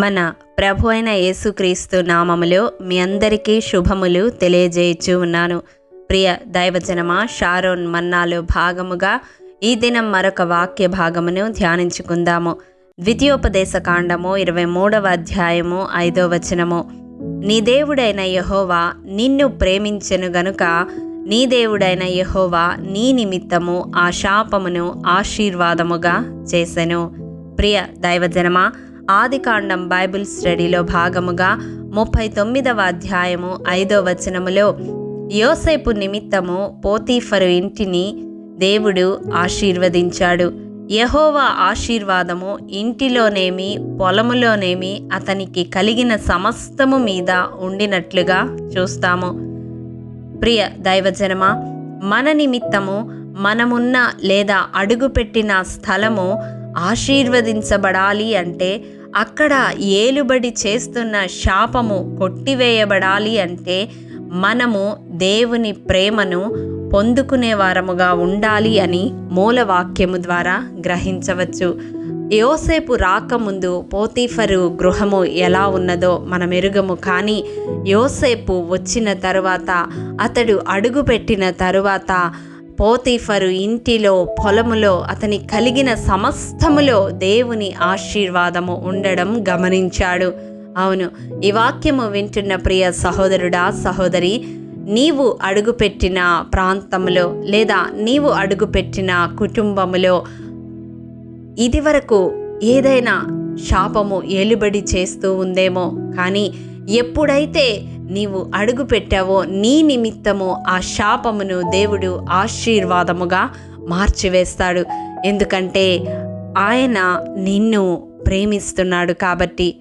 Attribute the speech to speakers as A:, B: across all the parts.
A: మన ప్రభు అయిన యేసుక్రీస్తు నామములో మీ అందరికీ శుభములు తెలియజేయచ్చు ఉన్నాను. ప్రియ దైవజనమా షారోన్ మన్నాలో భాగముగా ఈ దినం మరొక వాక్య భాగమును ధ్యానించుకుందాము. ద్వితీయోపదేశ కాండము ఇరవై మూడవ అధ్యాయము ఐదో వచనము. నీ దేవుడైన యహోవా నిన్ను ప్రేమించెను గనుక నీ దేవుడైన యహోవా నీ నిమిత్తము ఆ శాపమును ఆశీర్వాదముగా చేసెను. ప్రియ దైవజనమా ఆదికాండం బైబిల్ స్టడీలో భాగముగా ముప్పై తొమ్మిదవ అధ్యాయము ఐదో వచనములో యోసేపు నిమిత్తము పోతీఫరు ఇంటిని దేవుడు ఆశీర్వదించాడు. యహోవా ఆశీర్వాదము ఇంటిలోనేమి పొలములోనేమి అతనికి కలిగిన సమస్తము మీద ఉండినట్లుగా చూస్తాము. ప్రియ దైవజనమా మన నిమిత్తము మనమున్న లేదా అడుగుపెట్టిన స్థలము ఆశీర్వదించబడాలి అంటే అక్కడ ఏలుబడి చేస్తున్న శాపము కొట్టివేయబడాలి అంటే మనము దేవుని ప్రేమను పొందుకునే వారముగా ఉండాలి అని మూలవాక్యము ద్వారా గ్రహించవచ్చు. యోసేపు రాకముందు పోతీఫరు గృహము ఎలా ఉన్నదో మనం ఎరుగము కానీ యోసేపు వచ్చిన తరువాత అతడు అడుగుపెట్టిన తరువాత పోతీఫరు ఇంటిలో పొలములో అతని కలిగిన సమస్తములో దేవుని ఆశీర్వాదము ఉండడం గమనించాడు. అవును ఈ వాక్యము వింటున్న ప్రియ సహోదరుడా సహోదరి నీవు అడుగుపెట్టిన ప్రాంతంలో లేదా నీవు అడుగుపెట్టిన కుటుంబములో ఇదివరకు ఏదైనా శాపము ఏలుబడి చేస్తూ ఉందేమో. కానీ ఎప్పుడైతే నీవు అడుగు పెట్టావో నీ నిమిత్తము ఆ శాపమును దేవుడు ఆశీర్వాదముగా మార్చివేస్తాడు. ఎందుకంటే ఆయన నిన్ను ప్రేమిస్తున్నాడు కాబట్టి.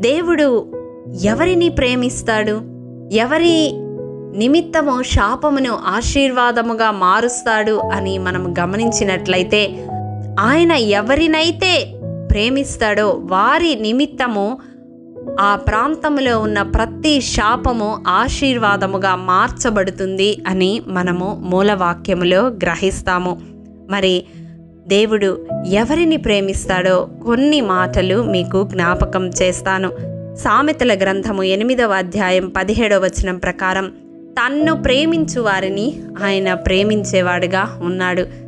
A: దేవుడు ఎవరిని ప్రేమిస్తాడు? ఎవరి నిమిత్తము శాపమును ఆశీర్వాదముగా మారుస్తాడు అని మనం గమనించినట్లయితే ఆయన ఎవరినైతే ప్రేమిస్తాడో వారి నిమిత్తము ఆ ప్రాంతంలో ఉన్న ప్రతి శాపము ఆశీర్వాదముగా మార్చబడుతుంది అని మనము మూలవాక్యములో గ్రహిస్తాము. మరి దేవుడు ఎవరిని ప్రేమిస్తాడో కొన్ని మాటలు మీకు జ్ఞాపకం చేస్తాను. సామెతల గ్రంథము ఎనిమిదవ అధ్యాయం పదిహేడవ వచనం ప్రకారం తన్ను ప్రేమించు వారిని ఆయన ప్రేమించేవాడుగా ఉన్నాడు.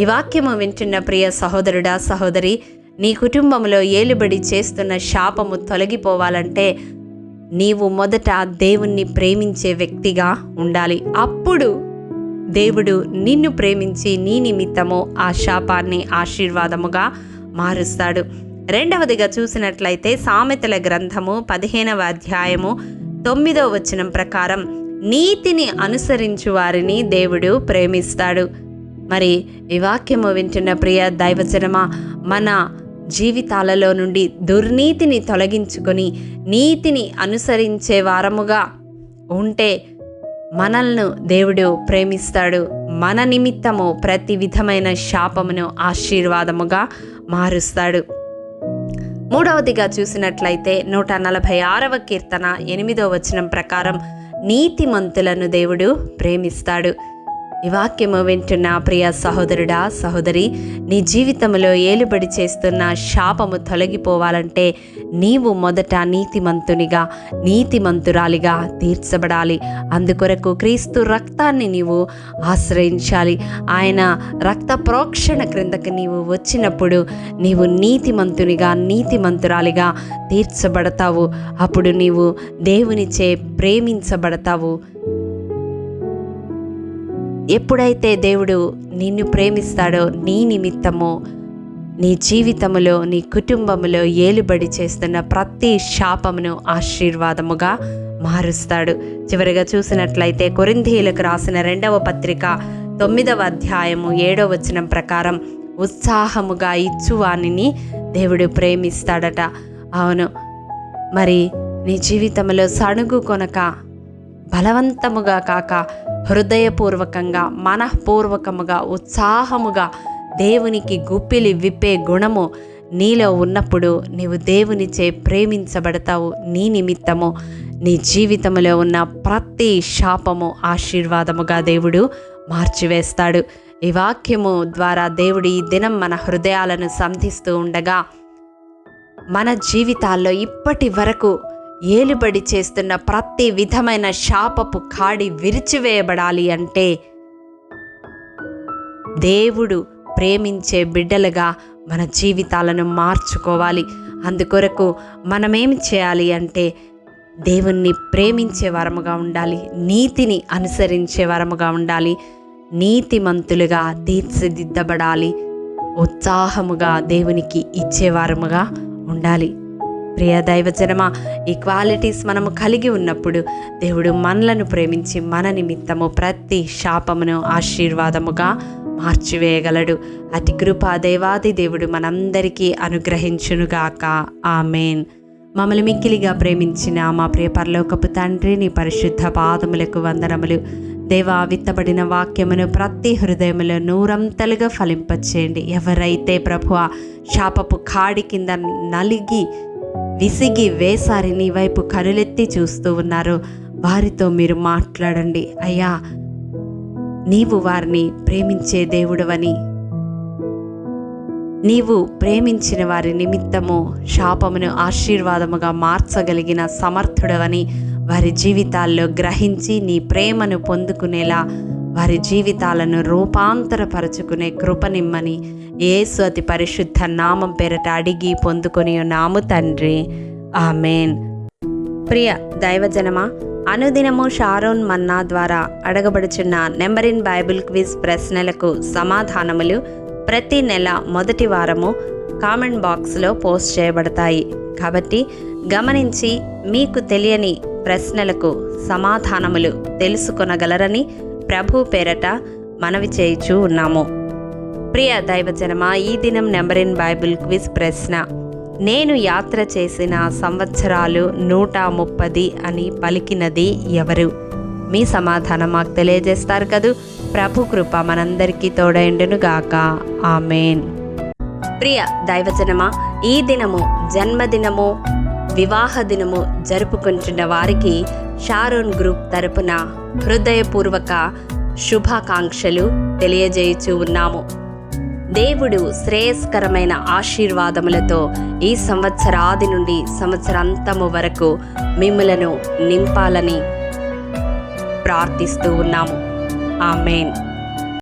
A: ఈ వాక్యము వింటున్న ప్రియ సహోదరుడా సహోదరి నీ కుటుంబంలో ఏలుబడి చేస్తున్న శాపము తొలగిపోవాలంటే నీవు మొదట దేవుణ్ణి ప్రేమించే వ్యక్తిగా ఉండాలి. అప్పుడు దేవుడు నిన్ను ప్రేమించి నీ నిమిత్తము ఆ శాపాన్ని ఆశీర్వాదముగా మారుస్తాడు. రెండవదిగా చూసినట్లయితే సామెతల గ్రంథము పదిహేనవ అధ్యాయము తొమ్మిదవ వచనం ప్రకారం నీతిని అనుసరించు వారిని దేవుడు ప్రేమిస్తాడు. మరి ఈ వాక్యము వింటున్న ప్రియ దైవజనమా మన జీవితాలలో నుండి దుర్నీతిని తొలగించుకొని నీతిని అనుసరించే వారముగా ఉంటే మనల్ని దేవుడు ప్రేమిస్తాడు. మన నిమిత్తము ప్రతి విధమైన శాపమును ఆశీర్వాదముగా మారుస్తాడు. మూడవదిగా చూసినట్లయితే నూట నలభై ఆరవ కీర్తన ఎనిమిదవ వచనం ప్రకారం నీతిమంతులను దేవుడు ప్రేమిస్తాడు. ఈ వాక్యము వింటున్న ప్రియ సహోదరుడా సహోదరి నీ జీవితంలో ఏలుబడి చేస్తున్న శాపము తొలగిపోవాలంటే నీవు మొదట నీతిమంతునిగా నీతిమంతురాలిగా తీర్చబడాలి. అందుకొరకు క్రీస్తు రక్తాన్ని నీవు ఆశ్రయించాలి. ఆయన రక్త ప్రోక్షణ క్రిందకి నీవు వచ్చినప్పుడు నీవు నీతిమంతునిగా నీతిమంతురాలిగా తీర్చబడతావు. అప్పుడు నీవు దేవునిచే ప్రేమించబడతావు. ఎప్పుడైతే దేవుడు నిన్ను ప్రేమిస్తాడో నీ నిమిత్తము నీ జీవితములో నీ కుటుంబములో ఏలుబడి చేస్తున్న ప్రతి శాపమును ఆశీర్వాదముగా మారుస్తాడు. చివరిగా చూసినట్లయితే కొరింధీలకు రాసిన రెండవ పత్రిక తొమ్మిదవ అధ్యాయము ఏడవ వచనం ప్రకారం ఉత్సాహముగా ఇచ్చువాణిని దేవుడు ప్రేమిస్తాడట. అవును మరి నీ జీవితంలో సణుగు కొనక బలవంతముగా కాక హృదయపూర్వకంగా మనఃపూర్వకముగా ఉత్సాహముగా దేవునికి గుప్పిలి విప్పే గుణము నీలో ఉన్నప్పుడు నీవు దేవునిచే ప్రేమించబడతావు. నీ నిమిత్తము నీ జీవితంలో ఉన్న ప్రతి శాపము ఆశీర్వాదముగా దేవుడు మార్చివేస్తాడు. ఈ వాక్యము ద్వారా దేవుడు ఈ దినం మన హృదయాలను సంధిస్తూ ఉండగా మన జీవితాల్లో ఇప్పటి వరకు ఏలుబడి చేస్తున్న ప్రతి విధమైన శాపపు కాడి విరిచివేయబడాలి అంటే దేవుడు ప్రేమించే బిడ్డలుగా మన జీవితాలను మార్చుకోవాలి. అందుకొరకు మనమేమి చేయాలి అంటే దేవుణ్ణి ప్రేమించే వరముగా ఉండాలి. నీతిని అనుసరించే వరముగా ఉండాలి. నీతిమంతులుగా తీర్చిదిద్దబడాలి. ఉత్సాహముగా దేవునికి ఇచ్చేవారముగా ఉండాలి. ప్రియ దైవజనమ ఈ క్వాలిటీస్ మనము కలిగి ఉన్నప్పుడు దేవుడు మనలను ప్రేమించి మన నిమిత్తము ప్రతి శాపమును ఆశీర్వాదముగా మార్చివేయగలడు. అతి కృపా దేవాది దేవుడు మనందరికీ అనుగ్రహించునుగాక. ఆమెన్. మమ్మల్ని మిక్కిలిగా ప్రేమించిన మా ప్రియ పరలోకపు తండ్రి నీ పరిశుద్ధ పాదములకు వందనములు. దేవా విత్తబడిన వాక్యమును ప్రతి హృదయములో నూరంతలుగా ఫలింపచేయండి. ఎవరైతే ప్రభువ శాపపు కాడి కింద నలిగి విసిగి వేసారి నీ వైపు కనులెత్తి చూస్తూ ఉన్నారు. వారితో మీరు మాట్లాడండి. అయ్యా నీవు వారిని ప్రేమించే దేవుడవని. నీవు ప్రేమించిన వారి నిమిత్తము శాపమును ఆశీర్వాదముగా మార్చగలిగిన సమర్థుడవని వారి జీవితాల్లో గ్రహించి నీ ప్రేమను పొందుకునేలా వారి జీవితాలను రూపాంతరపరచుకునే కృపనిమ్మని ఏసు అతి పరిశుద్ధ నామం పేరట అడిగి పొందుకొని నాము తండ్రి. ఆమెన్. ప్రియ దైవజనమా అనుదినము షారోన్ మన్నా ద్వారా అడగబడుచున్న నెంబర్ ఇన్ బైబిల్ క్విజ్ ప్రశ్నలకు సమాధానములు ప్రతి నెల మొదటి వారము కామెంట్ బాక్స్లో పోస్ట్ చేయబడతాయి. కాబట్టి గమనించి మీకు తెలియని ప్రశ్నలకు సమాధానములు తెలుసుకొనగలరని ప్రభు పేరట మనవి చేయుచూ ఉన్నాము. ప్రియ దైవజనమా ఈ దినం నెంబర్ ఇన్ బైబిల్ క్విజ్ ప్రశ్న. నేను యాత్ర చేసిన సంవత్సరాలు నూట ముప్పది అని పలికినది ఎవరు? మీ సమాధానం మాకు తెలియజేస్తారు కదూ. ప్రభు కృప మనందరికీ తోడైండును గాక. ఆమెన్. ప్రియ దైవజనమా ఈ దినము జన్మదినము వివాహ దినము జరుపుకుంటున్న వారికి షారోన్ గ్రూప్ తరపున హృదయపూర్వక శుభాకాంక్షలు తెలియజేయుచూ ఉన్నాము. దేవుడు శ్రేయస్కరమైన ఆశీర్వాదములతో ఈ సంవత్సరాది నుండి సంవత్సరాంతము వరకు మిమ్మలను నింపాలని ప్రార్థిస్తూ ఉన్నాము. ఆమెన్.